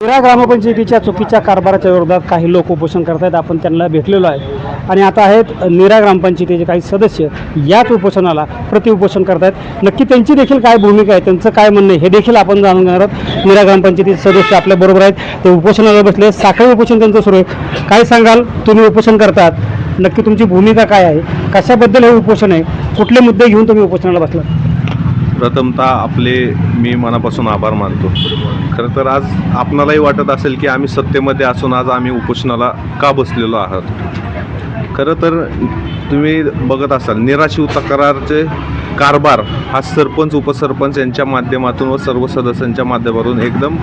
निरा ग्रामपंचायतीच्या चुकीच्या कारभाराच्या विरोधात काही लोक उपोषण करतायत आपण त्यांना भेटलेलो आहे. आणि आता आहेत निरा ग्रामपंचायतीचे काही सदस्य याच उपोषणाला प्रतिउपोषण करतायत. नक्की त्यांची देखील काय भूमिका आहे त्यांचं काय म्हणणं आहे हे देखील आपण जाणून घेणार आहोत. निरा ग्रामपंचायतीचे सदस्य आपल्या बरोबर आहेत. ते उपोषणाला बसले साखळी उपोषण त्यांचं सुरू आहे. काय सांगाल? तुम्ही उपोषण करतात. नक्की तुमची भूमिका काय आहे? कशाबद्दल हे उपोषण आहे? कुठले मुद्दे घेऊन तुम्ही उपोषणाला बसला प्रथमतः आपले मी मनापासून आभार मानतो. खरं तर आज आपणालाही वाटत असेल की आम्ही सत्तेमध्ये असून आज आम्ही उपोषणाला का बसलेलो आहात? खरं तर तुम्ही बघत असाल निराशिव तक्रारचे कारभार हा सरपंच उपसरपंच यांच्या माध्यमातून व सर्व सदस्यांच्या माध्यमातून एकदम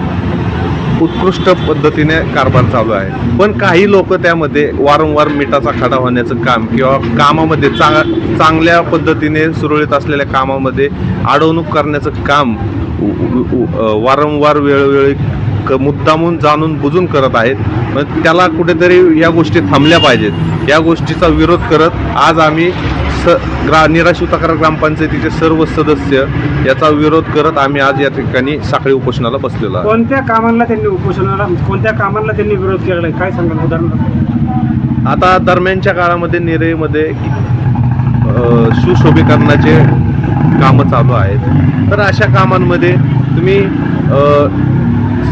उत्कृष्ट पद्धतीने कारभार चालू आहे. पण काही लोक त्यामध्ये वारंवार मिठाचा खडा होण्याचं काम किंवा कामामध्ये चांग चांगल्या पद्धतीने सुरळीत असलेल्या कामामध्ये अडवणूक करण्याचं काम वारंवार वेळोवेळी क मुद्दामून जाणून बुजून करत आहेत. मग त्याला कुठेतरी या गोष्टी थांबल्या पाहिजेत. या गोष्टीचा विरोध करत आज आम्ही स ग्रा निराशिव तक्रार ग्रामपंचायतीचे सर्व सदस्य याचा विरोध करत आम्ही आज या ठिकाणी साखळी उपोषणाला बसलेलो आहोत. कोणत्या कामांना त्यांनी उपोषणाला कोणत्या कामांना त्यांनी विरोध केलेला आहे? काय सांगाल उदाहरण आता दरम्यानच्या काळामध्ये निरेमध्ये अ, सुशोभीकरणाचे कामं चालू आहेत. तर अशा कामांमध्ये तुम्ही अ,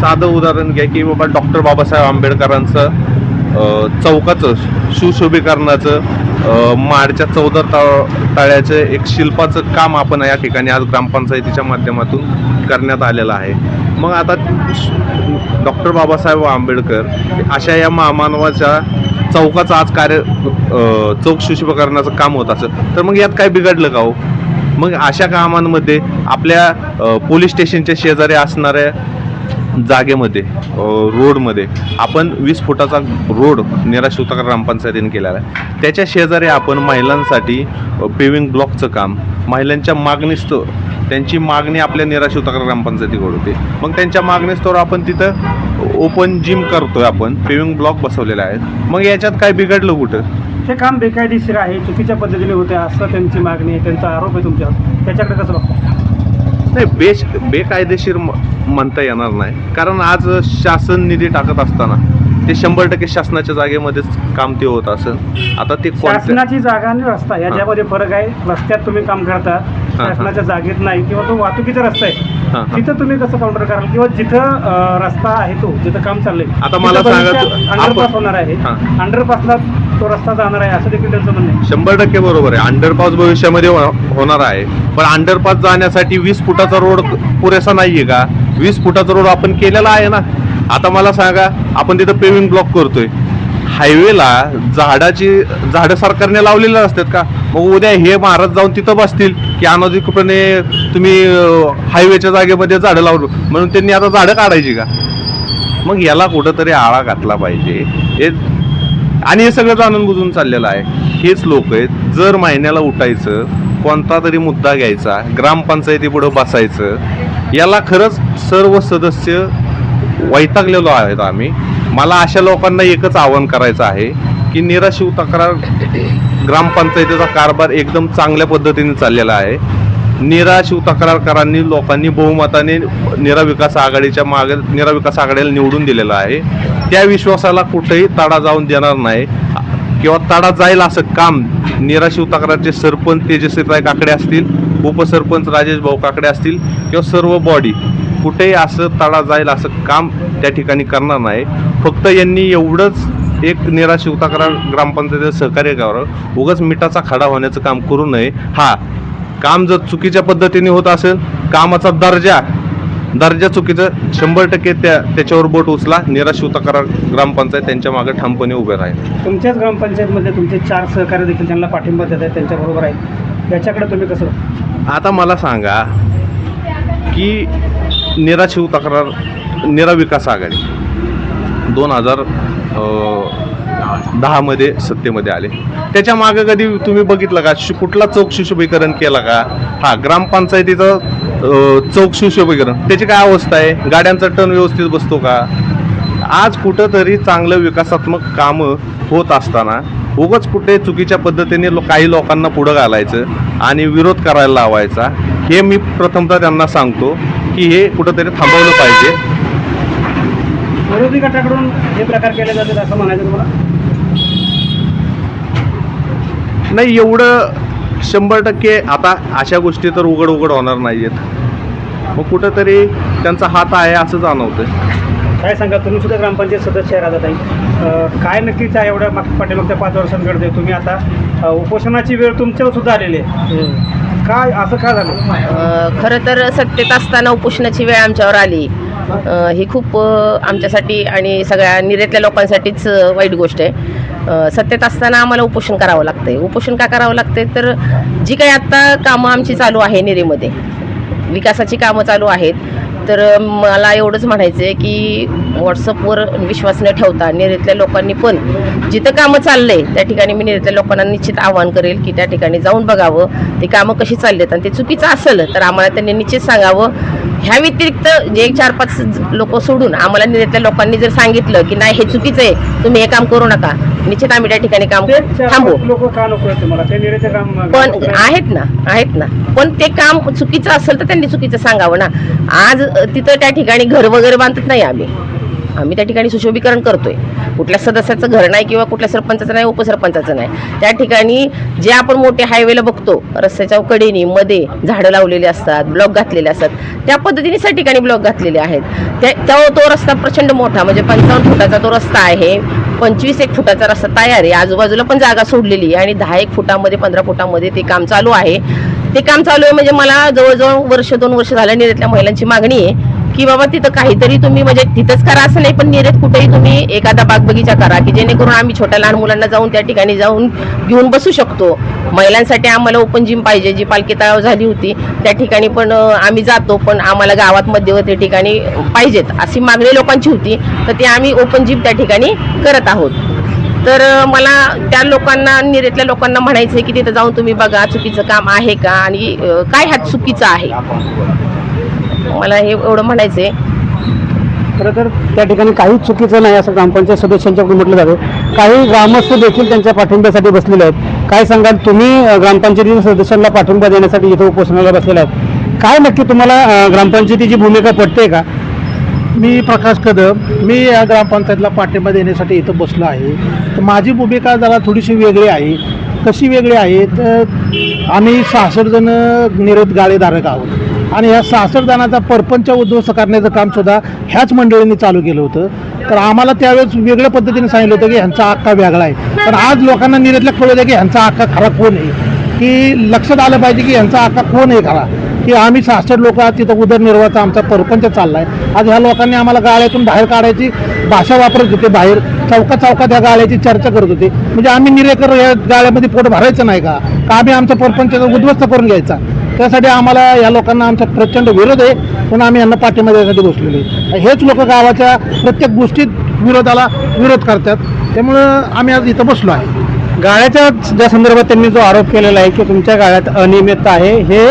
साधं उदाहरण घ्या की बाबा डॉक्टर बाबासाहेब आंबेडकरांचं अ, चौकाचं सुशोभीकरणाचं माडच्या चौदा ता तळ्याचे एक शिल्पाचं काम आपण या ठिकाणी आज ग्रामपंचायतीच्या माध्यमातून करण्यात आलेलं आहे. मग आता डॉक्टर बाबासाहेब आंबेडकर अशा या महामानवाच्या चौकाचं आज कार्य चौक चौक करण्याचं काम होत असं तर मग यात काय बिघडलं का हो? मग अशा कामांमध्ये आपल्या पोलीस स्टेशनच्या शेजारी असणाऱ्या जागेमध्ये रोडमध्ये आपण वीस फुटाचा रोड निराशिवतकर ग्रामपंचायतीने केलेला आहे. त्याच्या शेजारी आपण महिलांसाठी पेविंग ब्लॉकचं काम महिलांच्या मागणीस्तव त्यांची मागणी आपल्या निराशिवतकर ग्रामपंचायतीकडे होते. मग त्यांच्या मागणीस्तवर आपण तिथं ओपन जिम करतोय आपण पेविंग ब्लॉक बसवलेले आहेत. मग याच्यात काय बिघडलं कुठं? हे काम बेकायदेशीर आहे चुकीच्या पद्धतीने होते असं त्यांची मागणी आहे त्यांचा आरोप आहे तुमच्यावर. त्याच्याकडे कसं बघता? नाही बेश बेकायदेशीर म्हणता येणार नाही. कारण आज शासन निधी टाकत असताना ते शंभर टक्के शासनाच्या जागेमध्येच काम ते होत असेल. आता ते शासनाची जागा आणि रस्ता याच्यामध्ये फरक आहे. रस्त्यात तुम्ही काम करता शासनाच्या जागेत नाही किंवा तो वाहतुकीचा रस्ता आहे. तिथं तुम्ही कसं काउंटर कराल? किंवा जिथं रस्ता आहे तो जिथं काम चाललंय आता मला सांगा अंडरपास होणार आहे. अंडरपासला तो रस्ता जाणार आहे असं देखील त्यांचं म्हणणं शंभर टक्के बरोबर आहे. अंडरपास भविष्यामध्ये हो- होणार आहे. पण अंडरपास जाण्यासाठी वीस फुटाचा रोड पुरेसा नाहीये का? वीस फुटाचा रोड आपण केलेला आहे ना. आता मला सांगा आपण तिथं पेविंग ब्लॉक करतोय. हायवेला झाडाची झाडं सरकारने लावलेली असतात का? मग उद्या हे महाराज जाऊन तिथं बसतील की अनधिकृतपणे तुम्ही हायवेच्या जागेमध्ये झाडं लावलो म्हणून त्यांनी आता झाडं काढायची का? मग याला कुठंतरी आळा घातला पाहिजे. हे आणि हे सगळं जाणून बुजून चाललेलं आहे. हेच लोक आहेत जर महिन्याला उठायचं कोणता तरी मुद्दा घ्यायचा ग्रामपंचायतीपुढं बसायचं याला खरंच सर्व सदस्य वैतागलेलो आहेत आम्ही. मला अशा लोकांना एकच आवाहन करायचं आहे की निराशिव तक्रार ग्रामपंचायतीचा कारभार एकदम चांगल्या पद्धतीने चाललेला आहे. निरा तक्रारकारांनी लोकांनी बहुमताने निरा विकास आघाडीच्या मागे निरा विकास आघाडीला निवडून दिलेलं आहे. त्या विश्वासाला कुठेही तडा जाऊन देणार नाही. किंवा तडा जाईल असं काम निराशिव शिवतक्रारचे सरपंच तेजस्वीताई काकडे असतील उपसरपंच राजेश भाऊ काकडे असतील किंवा सर्व बॉडी कुठेही असं तडा जाईल असं काम त्या ठिकाणी करणार नाही. फक्त यांनी एवढंच एक निराशिव तक्रार ग्रामपंचायतीचं सहकार्य करावं. उगाच मिठाचा खडा होण्याचं काम करू नये. हा काम जर चुकीच्या पद्धतीने होत असेल कामाचा दर्जा दर्जा चुकीचं शंभर टक्के त्या त्याच्यावर बोट उचला निराश तक्रार ग्रामपंचायत त्यांच्या मागे ठामपणे उभे राहील. तुमच्याच ग्रामपंचायतमध्ये तुमचे चार सहकारी देखील त्यांना पाठिंबा देत आहेत त्यांच्याबरोबर आहे याच्याकडे तुम्ही कसं? आता मला सांगा की निराशिव तक्रार निरा विकास आघाडी दोन हजार दहामध्ये सत्तेमध्ये आले. त्याच्यामागे कधी तुम्ही बघितलं का? कुठला चौक सुशोभीकरण केला का? हा ग्रामपंचायतीचं चौक सुशोभीकरण. त्याची काय अवस्था आहे? गाड्यांचा टर्न व्यवस्थित बसतो का? आज कुठंतरी चांगलं विकासात्मक कामं होत असताना उगाच कुठे चुकीच्या पद्धतीने लो काही लोकांना पुढं घालायचं आणि विरोध करायला लावायचा हे मी प्रथमतः त्यांना सांगतो की हे कुठंतरी थांबवलं पाहिजे. विरोधी गटाकडून हे प्रकार केले जातात असं म्हणायचं तुम्हाला? नाही एवढं शंभर टक्के आता अशा गोष्टी तर उघड उघड होणार नाहीयेत. मग कुठंतरी त्यांचा हात आहे असं जाणवतं काय सांगा तुम्ही सुद्धा ग्रामपंचायत सदस्य आहे राजाताई अं, काय नक्कीच आहे एवढ्या माग पाठीमागच्या पाच वर्षांकडे तुम्ही आता. उपोषणाची वेळ तुमच्यावर सुद्धा आलेली आहे. काय असं का झालं? खरं तर सत्तेत असताना उपोषणाची वेळ आमच्यावर आली. ही खूप आमच्यासाठी आणि सगळ्या निरेतल्या लोकांसाठीच वाईट गोष्ट आहे. सत्तेत असताना आम्हाला उपोषण करावं लागतंय. उपोषण का करावं लागतंय? तर जी काही आत्ता कामं आमची चालू आहे निरेमध्ये विकासाची कामं चालू आहेत तर मला एवढंच म्हणायचं आहे की व्हॉट्सअपवर विश्वास न ठेवता निरेतल्या लोकांनी पण जिथं कामं चाललंय त्या ठिकाणी मी निरेतल्या लोकांना निश्चित आवाहन करेल की त्या ठिकाणी जाऊन बघावं ते कामं कशी चाललेत आणि ते चुकीचं असेल तर आम्हाला त्यांनी निश्चित सांगावं ह्या व्यतिरिक्त जे एक चार पाच लोक सोडून आम्हाला निरेतल्या लोकांनी जर सांगितलं की नाही हे चुकीचं आहे तुम्ही हे काम करू नका. निश्चित आम्ही त्या ठिकाणी काम थांबू. पण आहेत. ना आहेत ना. पण ते काम चुकीचं असेल तर त्यांनी चुकीचं सांगावं ना. आज तिथं त्या ठिकाणी घर वगैरे बांधत नाही आम्ही. आम्ही त्या ठिकाणी सुशोभीकरण करतोय. कुठल्या सदस्याचं घर नाही किंवा कुठल्या सरपंचाचं नाही उपसरपंचाचं नाही. त्या ठिकाणी जे आपण मोठे हायवेला बघतो रस्त्याच्या कडेनी मध्ये झाडं लावलेली असतात ब्लॉक घातलेले असतात त्या पद्धतीने त्या ठिकाणी ब्लॉक घातलेले आहेत. त्या तो रस्ता प्रचंड मोठा म्हणजे पंचावन्न फुटाचा तो रस्ता आहे पंचवीस एक फुटाचा रस्ता तयार आहे आजूबाजूला पण जागा सोडलेली आहे आणि दहा एक फुटामध्ये पंधरा फुटामध्ये ते काम चालू आहे. ते काम चालू आहे म्हणजे मला जवळजवळ वर्ष दोन वर्ष झालं निरेतल्या महिलांची मागणी आहे. की बाबा तिथं काहीतरी तुम्ही म्हणजे तिथंच करा असं नाही पण निरेत कुठेही तुम्ही एखादा बाग बगीचा करा की जेणेकरून आम्ही छोट्या लहान मुलांना जाऊन त्या ठिकाणी जाऊन घेऊन बसू शकतो. महिलांसाठी आम्हाला ओपन जिम पाहिजे जी पालखी तळाव झाली होती त्या ठिकाणी पण आम्ही जातो पण आम्हाला गावात मध्यवर्ती ठिकाणी पाहिजेत अशी मागणी लोकांची होती. तर ते आम्ही ओपन जिम त्या ठिकाणी करत आहोत. तर मला त्या लोकांना निरेतल्या लोकांना म्हणायचं आहे की तिथं जाऊन तुम्ही बघा चुकीचं काम आहे का आणि काय ह्यात चुकीचं आहे? मला हे एवढं म्हणायचं आहे खरं तर त्या ठिकाणी काहीच चुकीचं नाही असं ग्रामपंचायत सदस्यांच्याकडून म्हटलं जातं. काही ग्रामस्थ देखील त्यांच्या पाठिंब्यासाठी बसलेले आहेत. काय सांगाल तुम्ही ग्रामपंचायतीच्या सदस्यांना पाठिंबा देण्यासाठी इथं उपोषणाला बसलेले आहेत. काय नक्की तुम्हाला ग्रामपंचायतीची भूमिका पडते का? मी प्रकाश कदम मी या ग्रामपंचायतला पाठिंबा देण्यासाठी इथं बसलो आहे. तर माझी भूमिका जरा थोडीशी वेगळी आहे. कशी वेगळी आहे? तर आम्ही सहासष्ट जण निरत गाळेधारक आहोत. आणि ह्या सासरदानाचा परपंच उद्ध्वस्त करण्याचं कामसुद्धा ह्याच मंडळींनी चालू केलं होतं तर आम्हाला त्यावेळेस वेगळ्या पद्धतीने सांगितलं होतं की ह्यांचा आक्का वेगळा आहे. पण आज लोकांना निरतल्या कळलं की ह्यांचा आक्का खरा कोण आहे? की लक्षात आलं पाहिजे की यांचा आका कोण आहे खरा? की आम्ही सहासष्ट लोक तिथं उदरनिर्वाहाचा आमचा परपंच चाललाय. आज ह्या लोकांनी आम्हाला गाळ्यातून बाहेर काढायची भाषा वापरत होते बाहेर चौका चौकात या गाळ्याची चर्चा करत होते. म्हणजे आम्ही निरेकर या गाळ्यामध्ये पोट भरायचं नाही का? का आम्ही आमचा परपंच उद्ध्वस्त करून घ्यायचा? त्यासाठी आम्हाला या लोकांना आमचा प्रचंड विरोध आहे. पण आम्ही यांना पाठिंबा देण्यासाठी बसलेलो आहे. हेच लोक गावाच्या प्रत्येक गोष्टीत विरोधाला विरोध करतात. त्यामुळं आम्ही आज इथं बसलो आहे. गाळ्याच्या ज्या संदर्भात त्यांनी जो आरोप केलेला आहे की तुमच्या गाळ्यात अनियमितता आहे हे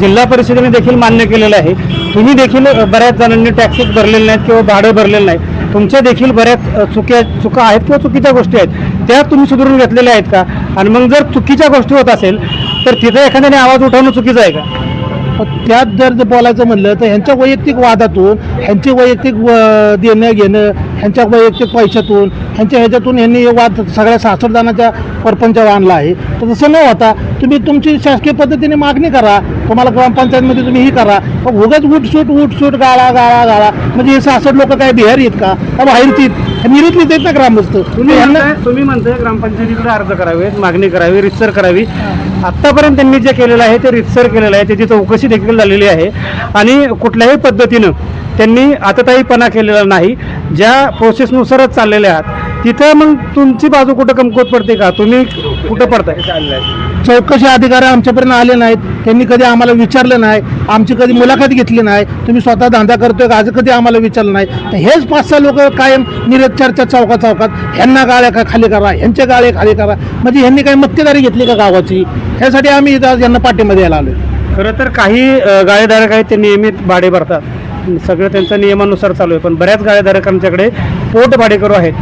जिल्हा परिषदेने देखील मान्य केलेलं आहे. तुम्ही देखील बऱ्याच जणांनी टॅक्सेस भरलेले नाहीत किंवा भाडं भरलेलं नाही. तुमच्या देखील बऱ्याच चुक्या चुका आहेत किंवा चुकीच्या गोष्टी आहेत. त्या तुम्ही सुधारून घेतलेल्या आहेत का? आणि मग जर चुकीच्या गोष्टी होत असेल तर तिथं एखाद्याने आवाज उठवणं चुकीचं आहे का? पण त्यात जर जर बोलायचं म्हणलं तर ह्यांच्या वैयक्तिक वादातून ह्यांचे वैयक्तिक देणं घेणं ह्यांच्या वैयक्तिक पैशातून ह्यांच्या ह्याच्यातून यांनी हे वाद सगळ्या सासरदानाच्या परपंचावर आणला आहे. तर तसं न होता तुम्ही तुमची शासकीय पद्धतीने मागणी करा तुम्हाला ग्रामपंचायतमध्ये तुम्ही ही करा मग उगाच उठसूट उठसूट गाळा गाळा गाळा म्हणजे हे सासर लोक काय बिहारी आहेत का? का बाहेरची आहेत? निरीतलीच आहेत ना ग्रामस्थ. तुम्ही ह्यांना म्हणताय तुम्ही म्हणताय ग्रामपंचायतीकडे अर्ज करावे मागणी करावी रितसर करावी. आत्तापर्यंत त्यांनी जे केलेलं आहे ते रितसर केलेलं आहे त्याची चौकशी देखील झालेली आहे. आणि कुठल्याही पद्धतीनं त्यांनी आतताईपणा केलेला नाही. ज्या प्रोसेसनुसारच चाललेल्या आहात तिथं मग तुमची बाजू कुठं कमकुवत पडते का? तुम्ही कुठं पडताय? चौकशी अधिकारी आमच्यापर्यंत आले नाहीत. त्यांनी कधी आम्हाला विचारलं नाही. आमची कधी मुलाखत घेतली नाही. तुम्ही स्वतः धंदा करतोय का? आज कधी आम्हाला विचारलं नाही. तर हेच पाच सहा लोक कायम निरक्षरच्या चर्चा चौका चौकात. ह्यांना गाळ्या का खाली करा. ह्यांच्या गाळे खाली करा. म्हणजे ह्यांनी काही मक्तेदारी घेतली का गावाची? ह्यासाठी आम्ही आज यांना पाठीमध्ये यायला आलो खरं तर काही गाळेधारक आहेत ते नियमित भाडे भरतात. सगळं त्यांचं नियमानुसार चालू आहे. पण बऱ्याच गाळेधारकांच्याकडे पोट भाडेकरू आहेत.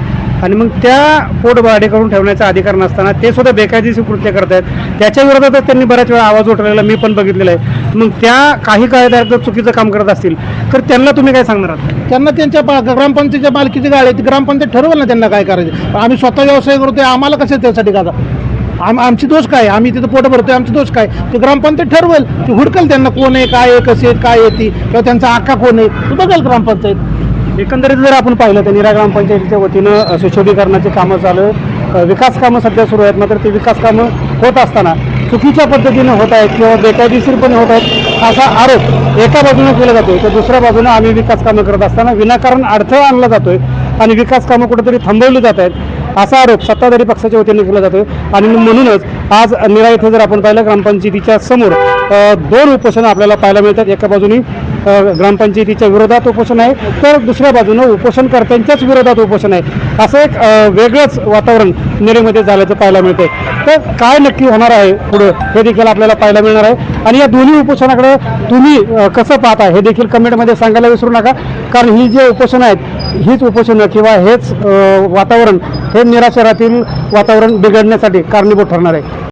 आणि मग त्या पोट भाडे करून ठेवण्याचा अधिकार नसताना ते सुद्धा बेकायदेशीर कृत्य करतायत. त्याच्या विरोधातच त्यांनी बऱ्याच वेळा आवाज उठवलेला मी पण बघितलेला आहे. मग त्या काही कायदा जर चुकीचं काम करत असतील तर त्यांना तुम्ही काय सांगणार आहात? त्यांना त्यांच्या बा ग्रामपंचायतीच्या मालकीची गाडी आहे ती ग्रामपंचायत ठरवलं ना त्यांना काय करायचं? आम्ही स्वतः व्यवसाय करतोय आम्हाला कसं त्यासाठी का आम आमची दोष काय? आम्ही तिथं पोट भरतोय आमची दोष काय? ते ग्रामपंचायत ठरवेल. ते हुडकल त्यांना कोण आहे काय आहे कसे आहेत काय येते किंवा त्यांचा आका कोण आहे? तू बघेल ग्रामपंचायत. एकंदरीत जर आपण पाहिलं तर निरा ग्रामपंचायतीच्या वतीनं सुशोभीकरणाचे सुशोभीकरणाची कामं चालू विकास कामं सध्या सुरू आहेत मात्र ते विकास कामं होत असताना चुकीच्या पद्धतीनं होत आहेत किंवा बेकायदेशीरपणे होत आहेत असा आरोप एका बाजूनं केला जातोय तर दुसऱ्या बाजूनं आम्ही विकास कामं करत असताना विनाकारण अडथळा आणला जातोय आणि विकास कामं कुठेतरी थांबवली जात आहेत असा आरोप सत्ताधारी पक्षाच्या वतीने केला जातोय. आणि म्हणूनच आज निरा इथे जर आपण पाहिलं ग्रामपंचायतीच्या समोर दोन उपोषणं आपल्याला पाहायला मिळतात. एका बाजूनी ग्रामपंचायतीच्या विरोधात उपोषण आहे तर दुसऱ्या बाजूनं उपोषणकर्त्यांच्याच विरोधात उपोषण आहे. असं एक वेगळंच वातावरण निरेमध्ये झाल्याचं पाहायला मिळते तर काय नक्की होणार आहे पुढं हे देखील आपल्याला पाहायला मिळणार आहे. आणि या दोन्ही उपोषणाकडे तुम्ही कसं पाहता हे देखील कमेंटमध्ये सांगायला विसरू नका. कारण ही जे उपोषणं आहेत हीच उपोषणं किंवा हेच वातावरण हे निराशरातील वातावरण बिघडण्यासाठी कारणीभूत ठरणार आहे.